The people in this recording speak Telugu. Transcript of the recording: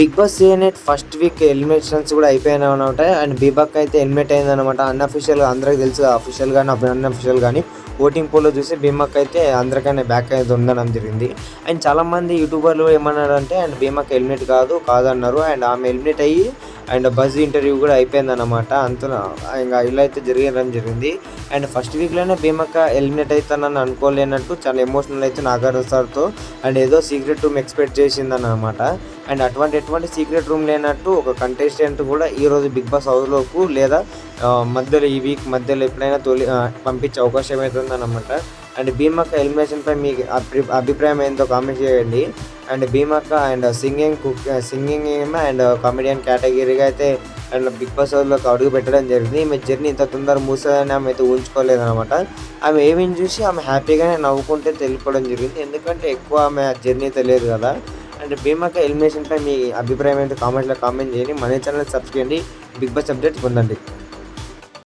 Big boss season first week eliminations కూడా అయిపోయినాయి అనమాట అండ్ బీబాక్ అయితే ఎలిమినేట్ అయిందనమాట అన్అఫిషియల్గా అందరికి తెలుసు. అఫీషియల్ కానీ అన్అఫిషియల్ కానీ ఓటింగ్ పోల్లో చూసి బీమక్ అయితే అందరికైనా బ్యాక్ అయితే ఉండడం జరిగింది. అండ్ చాలామంది యూట్యూబర్లు ఏమన్నారంటే అండ్ భీమక్ ఎలిమినేట్ కాదు కాదన్నారు. అండ్ ఆమె ఎలిమినేట్ అయ్యి అండ్ బస్ ఇంటర్వ్యూ కూడా అయిపోయిందన్నమాట. అంత ఇంకా ఇలా అయితే జరగడం జరిగింది. అండ్ ఫస్ట్ వీక్లోనే భీమక్క ఎలిమినేట్ అవుతానని అనుకోలేనట్టు చాలా ఎమోషనల్ అయితే నాగార్జున సార్తో అండ్ ఏదో సీక్రెట్ రూమ్ ఎక్స్పెక్ట్ చేసిందన్నమాట. అండ్ అటువంటి ఎటువంటి సీక్రెట్ రూమ్ లేనట్టు ఒక కంటెస్టెంట్ కూడా ఈరోజు బిగ్ బాస్ హౌస్లోకు లేదా మధ్యలో ఈ వీక్ మధ్యలో ఎప్పుడైనా తొలి పంపించే అవకాశం అవుతుంది అనమాట అండ్ భీమక్క ఎలిమినేషన్పై మీ అభి అభిప్రాయం ఏంటో కామెంట్ చేయండి. And Bheemakka and singing cook singing and comedian కేటగిరీగా అయితే అండ్ బిగ్ బాస్ హౌస్లోకి అడుగు పెట్టడం జరిగింది. ఈమె జర్నీ ఇంత తొందర మూసేదని ఆమె అయితే ఊహించుకోలేదన్నమాట. ఆమె ఏమేమి చూసి ఆమె హ్యాపీగానే నవ్వుకుంటే తెలియడం జరిగింది. ఎందుకంటే ఎక్కువ ఆమె జర్నీ తెలియదు కదా. అండ్ భీమక్క ఎలిమినేషన్పై మీ అభిప్రాయం ఏంటో కామెంట్లో కామెంట్ చేయండి. మన ఛానల్ సబ్స్క్రైబ్ చేయండి. బిగ్ బాస్ అప్డేట్ పొందండి.